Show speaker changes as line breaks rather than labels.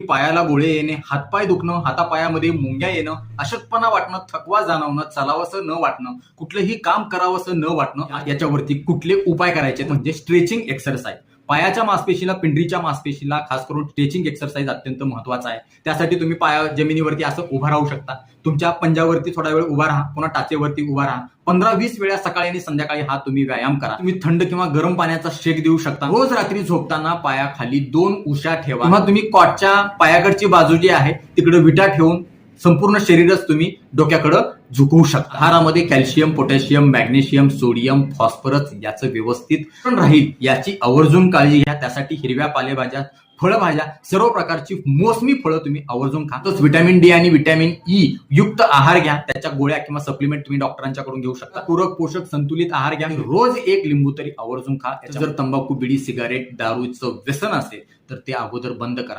पायाला गोळे येणे हातपाय दुखणं हातापायामध्ये मुंग्या येणं अशक्तपणा वाटणं थकवा जाणवणं चालावंसं न वाटणं कुठलंही काम करावंसं न वाटणं याच्यावरती कुठले उपाय करायचे म्हणजे स्ट्रेचिंग एक्सरसाइज पायाच्या मासपेशीला पिंडरीच्या मासपेशीला खास करून स्ट्रेचिंग एक्सरसाइज अत्यंत महत्त्वाचा आहे. त्यासाठी तुम्ही पाया जमिनीवरती असं उभा राहू शकता. तुमच्या पंजावरती थोडा वेळ उभा राहा पुन्हा टाचेवरती उभा राहा. पंधरा वीस वेळा सकाळी आणि संध्याकाळी हा तुम्ही व्यायाम करा. तुम्ही थंड किंवा गरम पाण्याचा शेक देऊ शकता. रोज रात्री झोपताना पायाखाली दोन उशा ठेवा. तुम्ही कॉटच्या पायाकडची बाजू जी आहे तिकडे विटा ठेवून संपूर्ण शरीरच तुम्ही डोक्याकडं झुकवू शकता. आहारामध्ये calcium potassium magnesium sodium phosphorus याचं व्यवस्थित पण राहील. याची आवर्जून काळजी घ्या. त्यासाठी हिरव्या पालेभाज्या फळभाज्या सर्व प्रकारची मोसमी फळं तुम्ही आवर्जून खा. तसंच व्हिटॅमिन डी आणि व्हिटॅमिन ई युक्त आहार घ्या. त्याच्या गोळ्या किंवा सप्लिमेंट तुम्ही डॉक्टरांच्याकडून घेऊ शकता. पूरक पोषक संतुलित आहार घ्या रोज एक लिंबू तरी आवर्जून खा. जर तंबाखू बिडी सिगारेट दारूचं व्यसन असेल तर ते अगोदर बंद करा.